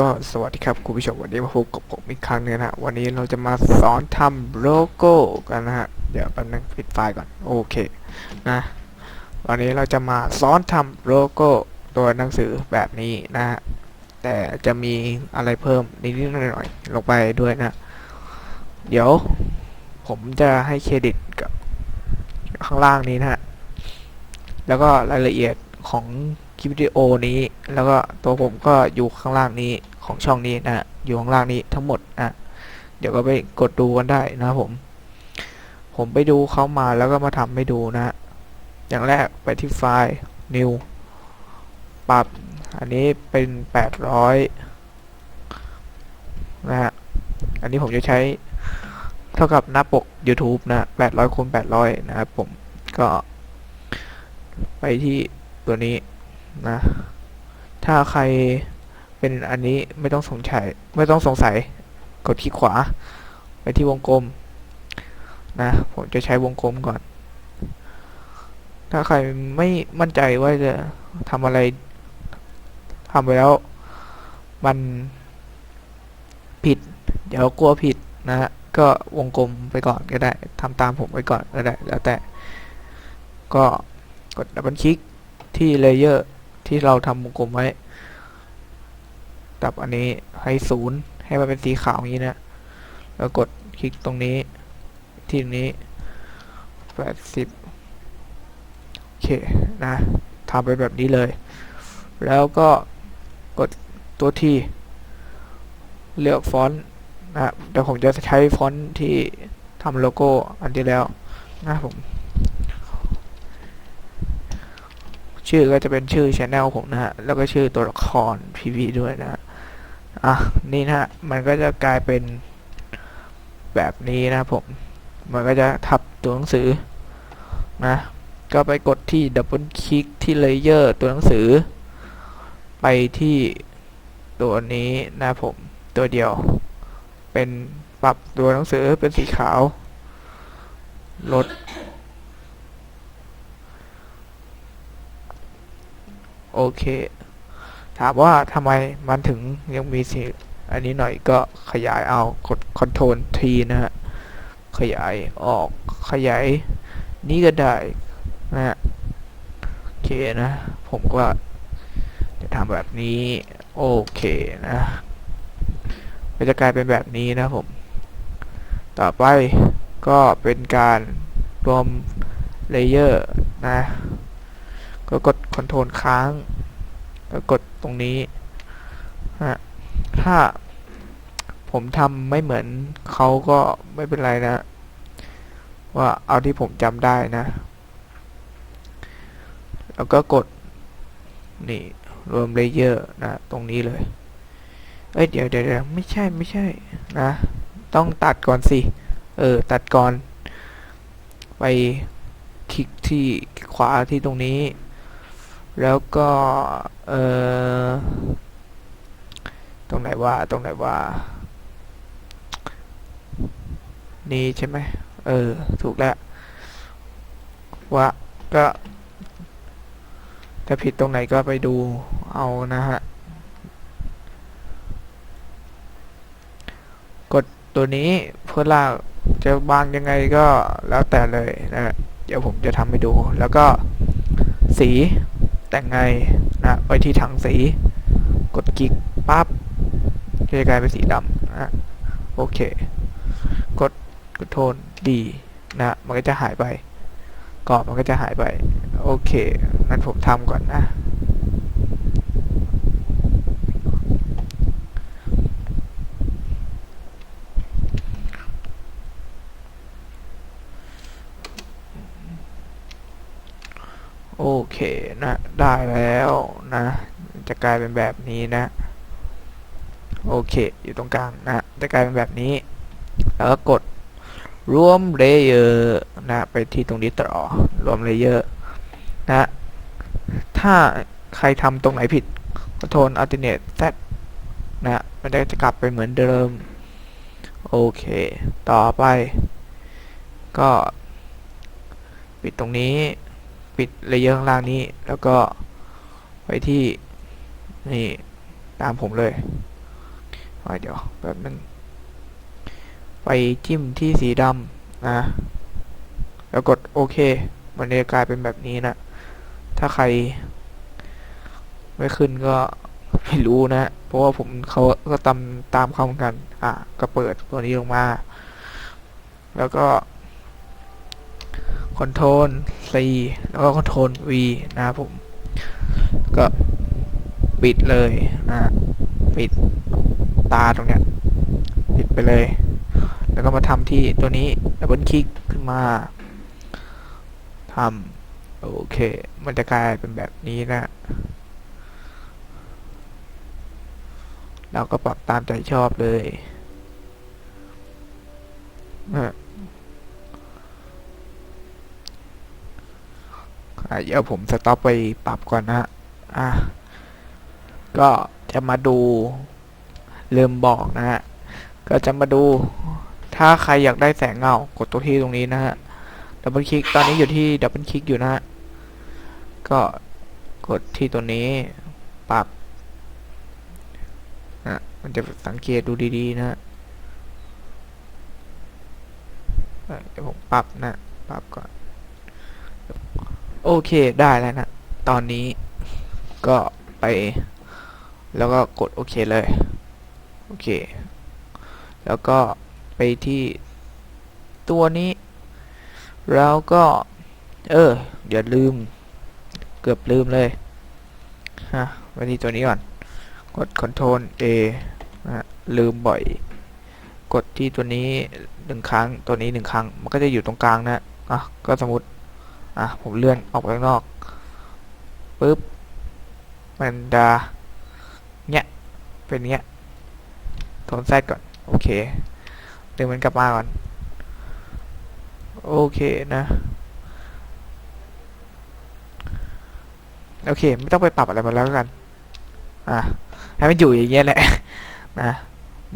ก็สวัสดีครับคุณผู้ชมวันนี้มาพบกับผมอีกครั้งนึงนะฮะวันนี้เราจะมาสอนทำโลโก้กันนะฮะเดี๋ยวแป๊บนึงปิดไฟล์ก่อนโอเคนะวันนี้เราจะมาสอนทำโลโก้ตัวหนังสือแบบนี้นะฮะแต่จะมีอะไรเพิ่มนิดๆหน่อยๆลงไปด้วยนะ เดี๋ยวผมจะให้เครดิตกับข้างล่างนี้นะฮะแล้วก็รายละเอียดของ คลิปวิดีโอนี้ แล้วก็ตัวผมก็อยู่ข้างล่างนี้ของช่องนี้นะอยู่ข้างล่างนี้ทั้งหมดนะเดี๋ยวก็ไปกดดูกันได้นะครับผม ผมไปดูเขามาแล้วก็มาทำให้ดูนะฮะอย่างแรกไปที่ไฟล์ new ปรับอันนี้เป็น800นะฮะ อันนี้ผมจะใช้ เท่ากับหน้าปก YouTube นะ800คูณ800นะครับผม ก็ ไปที่ตัวนี้ นะ ถ้าใครเป็นอันนี้ไม่ต้องสงสัยไม่ต้องสงสัย กดคลิกขวา ไปที่วงกลม นะ ผมจะใช้วงกลมก่อน ถ้าใครไม่มั่นใจว่าจะทำอะไรทำไปแล้ว มันผิด เดี๋ยวกลัวผิดนะฮะก็วงกลมไปก่อนก็ได้ทำตามผมไปก่อนก็ได้ แล้วแต่ ก็กดดับเบิลคลิกที่เลเยอร์ ที่เราทำวงกลมไว้ตับอันนี้ให้ศูนย์ให้มันเป็นสีขาวอย่างนี้นะ แล้วกดคลิกตรงนี้ ที่นี้แปดสิบโอเคนะทำไปแบบนี้เลย แล้วก็กดตัวที่เลือกฟอนต์นะเดี๋ยวผมจะใช้ฟอนต์ที่ทำโลโก้อันที่แล้วนะผม ชื่อก็จะเป็นชื่อช anel ผมนะฮะ แล้วก็ชื่อตัวละคร PV ด้วยนะ อะ นี่นะฮะ มันก็จะกลายเป็นแบบนี้นะผม มันก็จะทับตัวหนังสือนะ ก็ไปกดที่ดับเบิลคลิกที่เลเยอร์ตัวหนังสือ ไปที่ตัวนี้นะผมตัวเดียว เป็นปรับตัวหนังสือเป็นสีขาวลด โอเค ถามว่าทำไมมันถึงยังมีสีอันนี้หน่อยก็ขยายเอากด Ctrl T นะฮะ ขยายออกขยาย นี้ก็ได้นะฮะโอเคนะ ผมก็ จะทำแบบนี้ โอเคนะก็จะกลายเป็นแบบนี้นะผม ต่อไปก็เป็นการรวมเลเยอร์นะ ก็กดคอนโทรลค้างแล้วกดตรงนี้ฮะถ้าผมทำไม่เหมือนเขาก็ไม่เป็นไรนะ ว่าเอาที่ผมจำได้นะ แล้วก็กด นี่ รวมเลเยอร์นะ ตรงนี้เลย เอ้ยเดี๋ยวเดี๋ยวไม่ใช่ไม่ใช่นะ ต้องตัดก่อนสิ เออ ตัดก่อน ไปคลิกที่ขวาที่ตรงนี้ แล้วก็เออตรงไหนว่าตรงไหนว่า นี่ใช่ไหมเออ ถูกแล้วว่าก็ถ้าผิดตรงไหนก็ไปดูเอานะฮะ กดตัวนี้เพื่อลากจะบางยังไงก็แล้วแต่เลยนะฮะเดี๋ยวผมจะทำให้ดู แล้วก็สี แต่งไงนะไปที่ถังสี กดคลิกปั๊บก็จะกลายเป็นสีดำนะโอเค กดกดโทนดีนะมันก็จะหายไปกรอบมันก็จะหายไป โอเคงั้นผมทำก่อนนะ โอเคนะ ได้แล้วนะ จะกลายเป็นแบบนี้นะ โอเค อยู่ตรงกลางนะ จะกลายเป็นแบบนี้ แล้วก็กดรวมเลเยอร์นะ ไปที่ตรงนี้ต่อ รวมเลเยอร์นะ ถ้าใครทำตรงไหนผิดก็โทน alternate z นะ มันจะกลับไปเหมือนเดิม โอเค ต่อไป ก็ ปิดตรงนี้ ปิดเลเยอร์ข้างล่างนี้ แล้วก็ไปที่นี่ตามผมเลยเดี๋ยวแป๊บนึงไปจิ้มที่สีดำนะ แล้วกดโอเค มันจะกลายเป็นแบบนี้นะ ถ้าใคร ไม่ขึ้นก็ไม่รู้นะ เพราะว่าผมเขาก็ตามตามเขาเหมือนกัน อะ ก็เปิดตัวนี้ลงมา แล้วก็ คอนโทรล C แล้วก็คอนโทรล V นะครับผม ก็ปิดเลยนะปิดตาตรงเนี้ยปิดไปเลย แล้วก็มาทำที่ตัวนี้ดับเบิลคลิกขึ้นมาทำโอเค มันจะกลายเป็นแบบนี้นะเราก็ปรับตามใจชอบเลย นะ อะเดี๋ยวผมสต็อปไปปรับก่อนนะอะก็จะมาดูลืมบอกนะฮะก็จะมาดูถ้าใครอยากได้แสงเงากดตัวที่ตรงนี้นะฮะดับเบิลคลิกตอนนี้อยู่ที่ดับเบิลคลิกอยู่นะฮะก็กดที่ตัวนี้ปรับนะมันจะสังเกตดูดีๆนะฮะเอ่อเดี๋ยวผมปรับนะ ปรับก่อน โอเคได้แล้วนะ ตอนนี้ก็ไป แล้วก็กดโอเคเลย โอเค แล้วก็ไปที่ตัวนี้ แล้วก็ เอออย่าลืม เกือบลืมเลย ฮะไปที่ตัวนี้ก่อน กด Ctrl A นะลืมบ่อย กดที่ตัวนี้หนึ่งครั้ง ตัวนี้หนึ่งครั้ง มันก็จะอยู่ตรงกลางนะ อะ ก็สมมติ อะผมเลื่อนออกไปข้างนอกปึ๊บมันจะเนี้ยเป็นเนี้ยโทนแซดก่อน โอเคเดึงมันกลับมาก่อน โอเคนะ โอเค ไม่ต้องไปปรับอะไรมันแล้วกัน อะให้มันอยู่อย่างเงี้ยแหละ นะ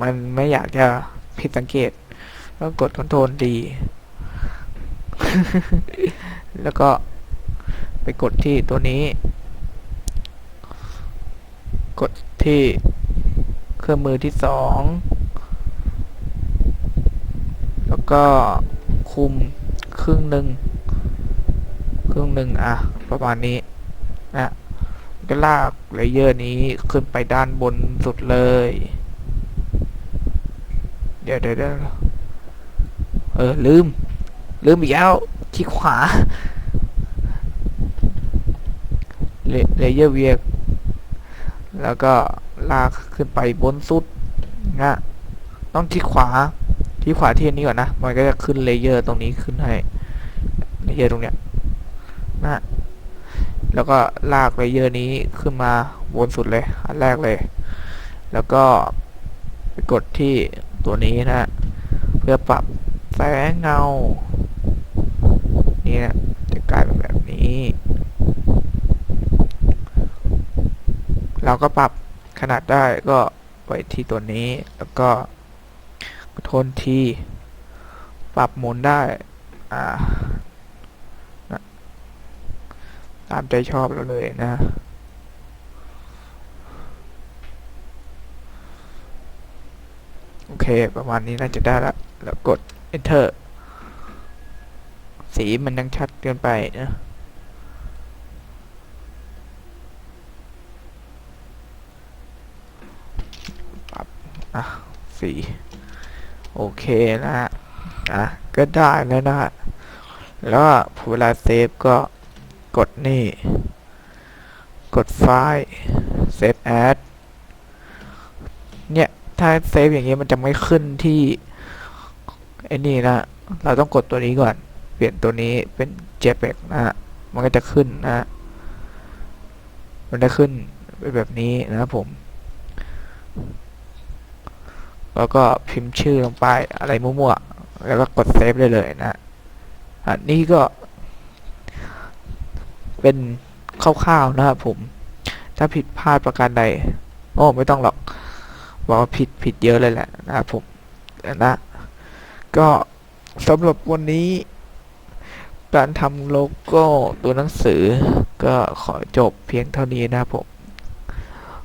มันไม่อยากจะผิดสังเกต ก็กดคอนโทรลดี แล้วก็ไปกดที่ตัวนี้ กดที่เครื่องมือที่สองแล้วก็คุมครึ่งหนึ่งครึ่งหนึ่งอะ ประมาณนี้นะก็ลากเลเยอร์นี้ขึ้นไปด้านบนสุดเลย เดี๋ยวเดี๋ยวเดี๋ยวเออ ลืม ลืมอีกแล้ว คลิกขวาเลเยอร์เวียแล้วก็ลากขึ้นไปบนสุดนะต้องที่ขวาที่ขวาที่อันนี้ก่อนนะ มันก็จะขึ้นเลเยอร์ตรงนี้ขึ้นให้เลเยอร์ตรงเนี้ยนะแล้วก็ลากเลเยอร์นี้ขึ้นมาบนสุดเลยอันแรกเลย แล้วก็ไปกดที่ตัวนี้นะ เพื่อปรับแสงเงา นี่นะจะกลายเป็นแบบนี้ เราก็ปรับขนาดได้ก็ไปที่ตัวนี้แล้วก็โทนที่ปรับหมุนได้อ่านะตามใจชอบเราเลยนะ โอเค ประมาณนี้น่าจะได้ละ แล้วกด enter สีมันยังชัดเกินไปนะปรับอะสีโอเคนะฮะอะก็ได้แล้วนะฮะแล้วเวลาเซฟก็กดนี่ กดไฟล์ save as เนี่ย ถ้าเซฟอย่างเงี้ยมันจะไม่ขึ้นที่ไอ้นี่นะ เราต้องกดตัวนี้ก่อน เปลี่ยนตัวนี้เป็น JPEG นะฮะมันก็จะขึ้นนะฮะมันจะขึ้นเป็นแบบนี้นะครับผม แล้วก็พิมพ์ชื่อลงไปอะไรมั่วๆ แล้วก็กดเซฟได้เลยนะอันนี้ก็ เป็นคร่าวๆนะครับผม ถ้าผิดพลาดประการใด โอ้ไม่ต้องหรอก บอกว่าผิดผิดเยอะเลยแหละนะครับผมนะ ก็สำหรับวันนี้ การทำโลโก้ตัวหนังสือก็ขอจบเพียงเท่านี้นะผม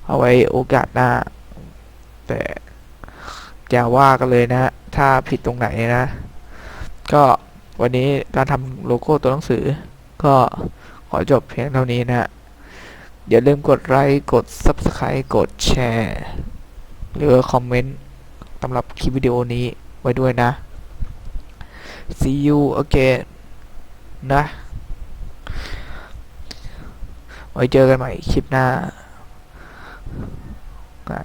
เอาไว้โอกาสหน้า แต่อย่าว่ากันเลยนะ ถ้าผิดตรงไหนนะ ก็วันนี้การทำโลโก้ตัวหนังสือ ก็ขอจบเพียงเท่านี้นะฮะอย่าลืมกดไลค์ กด Subscribe กดแชร์ หรือคอมเมนต์สำหรับคลิปวิดีโอนี้ไว้ด้วยนะ see you again นะ ไว้เจอกันใหม่คลิปหน้า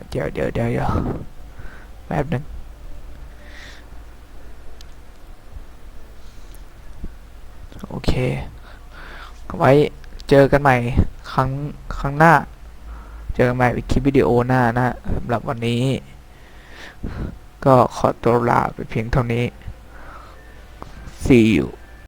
เดี๋ยวเดี๋ยวเดี๋ยวเดี๋ยวแป๊บหนึงโอเค ไว้เจอกันใหม่ครั้งครั้งหน้า เจอกันใหม่คลิปวิดีโอหน้านะสำหรับวันนี้ ก็ขอตัวลาไปเพียงเท่านี้ see you